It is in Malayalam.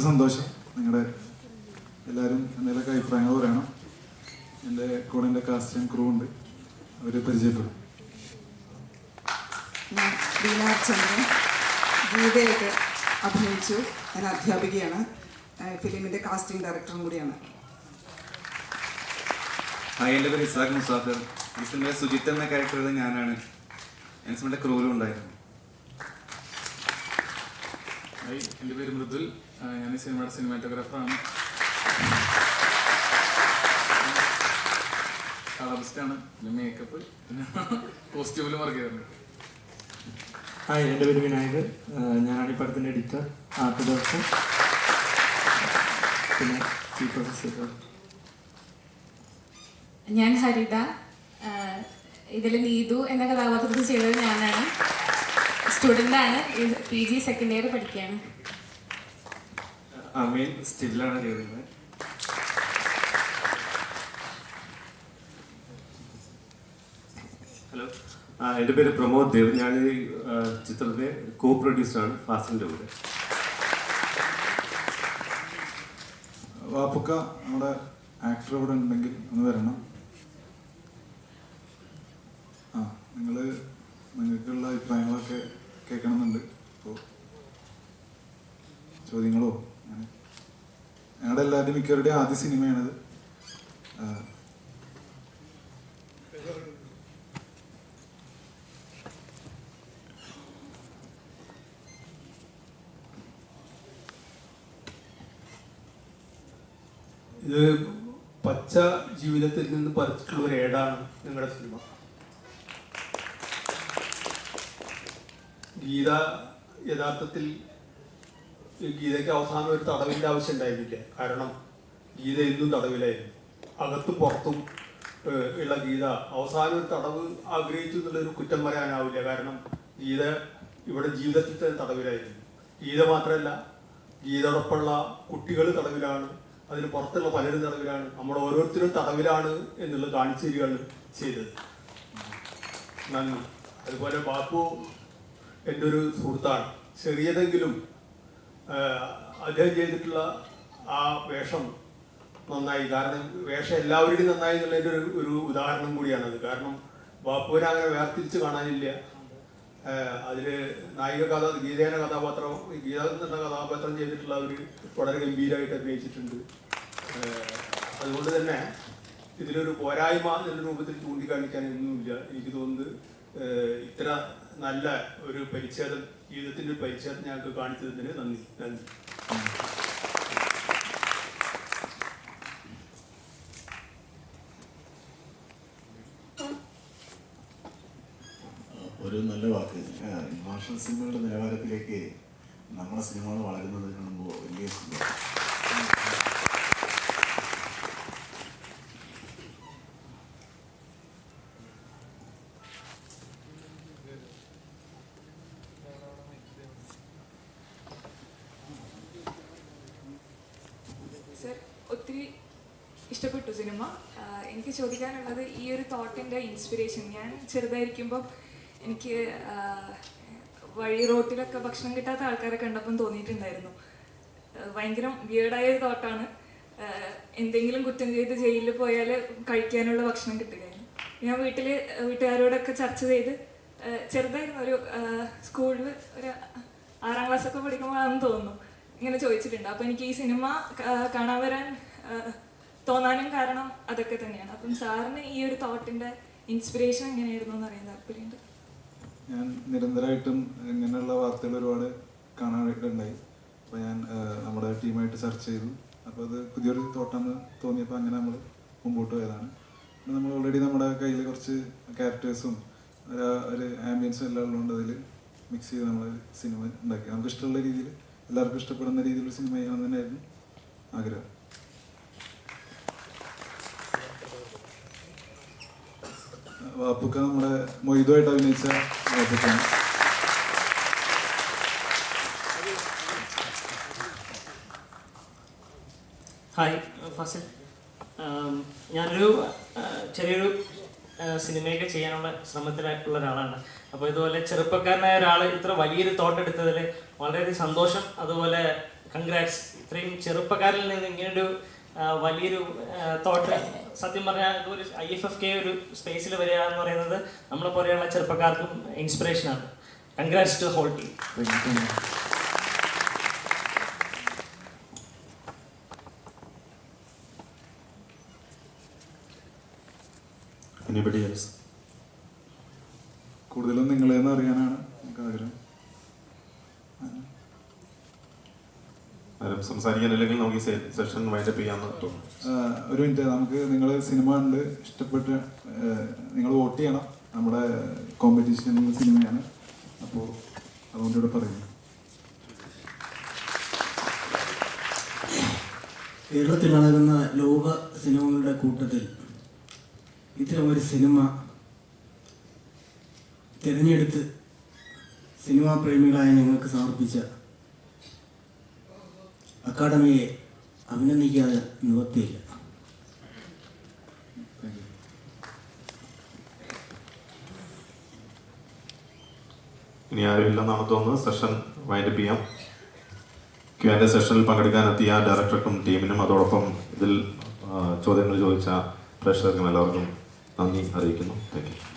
സന്തോഷം. നിങ്ങളുടെ എല്ലാവരും എന്തെങ്കിലുമൊക്കെ അഭിപ്രായങ്ങൾ പറയണം. എന്റെ കൂടെ എന്റെ കാസ്റ്റ് ആൻഡ് ക്രൂ ഉണ്ട്. അവർ പരിചയപ്പെടും. ചന്ദ്രൻ. ഗീതയൊക്കെ അഭിനയിച്ചു. ഞാൻ അധ്യാപികയാണ്. ഫിലിമിന്റെ കാസ്റ്റിംഗ് ഡയറക്ടറും കൂടിയാണ്. ഹായ് എന്റെ പേര് ഇസാഖ് മുസാഫർ. ഈ സിനിമയിലെ സുജിത്ത് എന്ന ക്യാരക്ടർ ഞാനാണ്. ഞാൻ സിനിമയുടെ ക്രൂലും ഉണ്ടായിരുന്നു. ഹായ് എന്റെ പേര് മൃദുൽ. ഞാൻ ഈ സിനിമയുടെ സിനിമാറ്റോഗ്രാഫറാണ്. കളറിസ്റ്റാണ്. പിന്നെ മേക്കപ്പ് പിന്നെ കോസ്റ്റ്യൂമിലും വർക്ക് ചെയ്തിട്ടുണ്ട്. ഹായ് എന്റെ പേര് വിനായകർ ഞാനാണ് ഈ പടത്തിന്റെ എഡിറ്റർ ആർട്ട് ഡയറക്ടർ പിന്നെ ചീഫ് പ്രൊഫസർ ഞാൻ ഹരിത. ഇതിൽ നീതു എന്ന കഥാപാത്രത്തിൽ ചെയ്തത് ഞാനാണ്. സ്റ്റുഡന്റ് ആണ് പി ജി സെക്കൻഡ് ഇയർ പഠിക്കുകയാണ്. അമീൻ സ്റ്റില്ലാണ് ചെയ്യുന്നത് ഹലോ. ആ, എന്റെ പേര് പ്രമോദ് ദേവ്. ഞാൻ ഈ ചിത്രത്തെ ചിത്രത്തിലെ കോ പ്രൊഡ്യൂസറാണ് ഫാസിന്റെ കൂടെ വാപ്പുക്ക നമ്മുടെ ആക്ടർ ഇവിടെ ഉണ്ടെങ്കിൽ ഒന്ന് വരണം. ആ നിങ്ങൾ നിങ്ങൾക്കുള്ള അഭിപ്രായങ്ങളൊക്കെ കേൾക്കണമെന്നുണ്ട്. അപ്പോൾ ചോദ്യങ്ങളോ? അങ്ങനെ. ഞങ്ങളുടെ എല്ലാവരുടെയും മിക്കവരുടെയും ആദ്യ സിനിമയാണിത്. ഇത് പച്ച ജീവിതത്തിൽ നിന്ന് പറിച്ചിട്ടുള്ള ഒരു ഏടാണ് നിങ്ങളുടെ സിനിമ. ഗീത യഥാർത്ഥത്തിൽ ഗീതയ്ക്ക് അവസാനം ഒരു തടവിന്റെ ആവശ്യം ഉണ്ടായിരുന്നില്ല. കാരണം ഗീത എന്നും തടവിലായിരുന്നു. അകത്തും പുറത്തും ഉള്ള ഗീത അവസാനം ഒരു തടവ് ആഗ്രഹിച്ചു എന്നുള്ളൊരു കുറ്റം പറയാനാവില്ല. കാരണം ഗീത ഇവിടെ ജീവിതത്തിൽ തന്നെ തടവിലായിരുന്നു. ഗീത മാത്രമല്ല ഗീതയോടൊപ്പമുള്ള കുട്ടികൾ തടവിലാണ് അതിന് പുറത്തുള്ള പലരും തടവിലാണ്. നമ്മൾ ഓരോരുത്തരും തടവിലാണ് എന്നുള്ളത് കാണിച്ചു തരികയാണ് ചെയ്തത്. നന്ദി. അതുപോലെ ബാപ്പു എന്റെ ഒരു സുഹൃത്താണ്. ചെറിയതെങ്കിലും അദ്ദേഹം ചെയ്തിട്ടുള്ള ആ വേഷം നന്നായി. കാരണം വേഷം എല്ലാവരുടെയും നന്നായി എന്നുള്ളതിന്റെ ഒരു ഒരു ഉദാഹരണം കൂടിയാണത് കാരണം ബാപ്പൂരെ അങ്ങനെ വേർതിരിച്ച് കാണാനില്ല. അതിൽ നായിക കഥ ഗീതേന കഥാപാത്രം ഗീത എന്ന കഥാപാത്രം ചെയ്തിട്ടുള്ള അവർ വളരെ ഗംഭീരമായിട്ട് അഭിനയിച്ചിട്ടുണ്ട്. അതുകൊണ്ട് തന്നെ ഇതിലൊരു പോരായ്മ എന്ന രൂപത്തിൽ ചൂണ്ടിക്കാണിക്കാൻ ഒന്നുമില്ല. എനിക്ക് തോന്നുന്നത് ഇത്ര നല്ല ഒരു പരിച്ഛേദം ജീവിതത്തിന്റെ പരിച്ഛേദം ഞങ്ങൾക്ക് കാണിച്ചതിന് നന്ദി. നന്ദി. ഒരു നല്ല വാക്ക്. മാർഷൽ സിനിമകളുടെ നിലവാരത്തിലേക്ക് നമ്മുടെ സിനിമകൾ വളരുന്നത് കാണുമ്പോൾ വലിയ സർ ഒത്തിരി ഇഷ്ടപ്പെട്ടു സിനിമ. എനിക്ക് ചോദിക്കാനുള്ളത് ഈ ഒരു തോട്ടിന്റെ ഇൻസ്പിറേഷൻ ഞാൻ ചെറുതായിരിക്കുമ്പോൾ എനിക്ക് വഴി റോട്ടിലൊക്കെ ഭക്ഷണം കിട്ടാത്ത ആൾക്കാരെ കണ്ടപ്പം തോന്നിയിട്ടുണ്ടായിരുന്നു. ഭയങ്കര വിയേർഡായ ഒരു തോട്ടാണ്. എന്തെങ്കിലും കുറ്റം ചെയ്ത് ജയിലിൽ പോയാൽ കഴിക്കാനുള്ള ഭക്ഷണം കിട്ടുകയായിരുന്നു. ഞാൻ വീട്ടിൽ വീട്ടുകാരോടൊക്കെ ചർച്ച ചെയ്ത് ചെറുതായിരുന്നു ഒരു സ്കൂളിൽ ഒരു ആറാം ക്ലാസ്സൊക്കെ പഠിക്കുമ്പോഴാണെന്ന് തോന്നുന്നു. ഇങ്ങനെ ചോദിച്ചിട്ടുണ്ട്. അപ്പോൾ എനിക്ക് ഈ സിനിമ കാണാൻ വരാൻ തോന്നാനും കാരണം അതൊക്കെ തന്നെയാണ്. അപ്പം സാറിന് ഈ ഒരു തോട്ടിന്റെ ഇൻസ്പിറേഷൻ എങ്ങനെയായിരുന്നു എന്ന് അറിയാൻ താല്പര്യമുണ്ട്. ഞാൻ നിരന്തരമായിട്ടും ഇങ്ങനെയുള്ള വാർത്തകൾ ഒരുപാട് കാണാനായിട്ടുണ്ടായി അപ്പോൾ ഞാൻ നമ്മുടെ ടീമായിട്ട് ചർച്ച ചെയ്തു. അപ്പോൾ അത് പുതിയൊരു തോട്ടാന്ന് തോന്നിയപ്പോൾ അങ്ങനെ നമ്മൾ മുമ്പോട്ട് പോയതാണ്. പിന്നെ നമ്മൾ ഓൾറെഡി നമ്മുടെ കയ്യിൽ കുറച്ച് ക്യാരക്ടേഴ്സും ഒരു ആംബിയൻസും എല്ലാം ഉള്ളതുകൊണ്ട് അതിൽ മിക്സ് ചെയ്ത് നമ്മൾ സിനിമ ഉണ്ടാക്കി. നമുക്ക് ഇഷ്ടമുള്ള രീതിയിൽ എല്ലാവർക്കും ഇഷ്ടപ്പെടുന്ന രീതിയിലുള്ള സിനിമ ചെയ്യണം തന്നെയായിരുന്നു ആഗ്രഹം. വാപ്പുക്ക നമ്മുടെ മൊയ്തുമായിട്ട് അഭിനയിച്ച വാപ്പുക്കാണ്. ഹായ് ഫാസിൽ. ഞാനൊരു ചെറിയൊരു സിനിമയൊക്കെ ചെയ്യാനുള്ള ശ്രമത്തിലായിട്ടുള്ള ഒരാളാണ്. അപ്പോൾ ഇതുപോലെ ചെറുപ്പക്കാരനായ ഒരാൾ ഇത്ര വലിയൊരു തോട്ട് എടുത്തതിൽ വളരെയധികം സന്തോഷം. അതുപോലെ കൺഗ്രാറ്റ്സ് ഇത്രയും ചെറുപ്പക്കാരിൽ നിന്ന് ഇങ്ങനൊരു വലിയൊരു തോട്ട് സത്യം പറഞ്ഞാൽ ഒരു ഐ എഫ് എഫ് കെ ഒരു സ്പേസിൽ വരിക എന്ന് പറയുന്നത് നമ്മളെ പോലെയുള്ള ചെറുപ്പക്കാർക്കും ഇൻസ്പിറേഷനാണ് congrats to whole team anybody else കൂടുതലും നിങ്ങളെന്ന് അറിയാനാണ് എനിക്ക് ആഗ്രഹം. സംസാരിക്കാനില്ലെങ്കിൽ നമുക്ക് ഈ സെഷൻ വൈൻഡപ്പ് ചെയ്യാമെന്ന് തോന്നുന്നു. ഒരു മിനിറ്റ് നമുക്ക് നിങ്ങൾ സിനിമ കണ്ട് ഇഷ്ടപ്പെട്ട നിങ്ങൾ വോട്ട് ചെയ്യണം. നമ്മുടെ കോമ്പറ്റീഷൻ സിനിമയാണ് അപ്പോൾ അതുകൊണ്ട് ഇവിടെ പറയുന്നു. കേരളത്തിൽ നടക്കുന്ന ലോക സിനിമകളുടെ കൂട്ടത്തിൽ ഇത്തരം ഒരു സിനിമ തിരഞ്ഞെടുത്ത് സിനിമാ പ്രേമികളായ ഞങ്ങൾക്ക് സമർപ്പിച്ച അക്കാദമിയെ അഭിനന്ദിക്കാതെ നിവർത്തിയില്ല ഇനി ആരുമില്ലെന്നാണ് തോന്നുന്നത്. സെഷൻ വൈൻഡപ്പ് ചെയ്യാം. ക്യു എന്റെ സെഷനിൽ പങ്കെടുക്കാനെത്തിയ ഡയറക്ടർക്കും ടീമിനും അതോടൊപ്പം ഇതിൽ ചോദ്യങ്ങൾ ചോദിച്ച പ്രേക്ഷകർക്കും എല്ലാവർക്കും നന്ദി അറിയിക്കുന്നു. Thank you.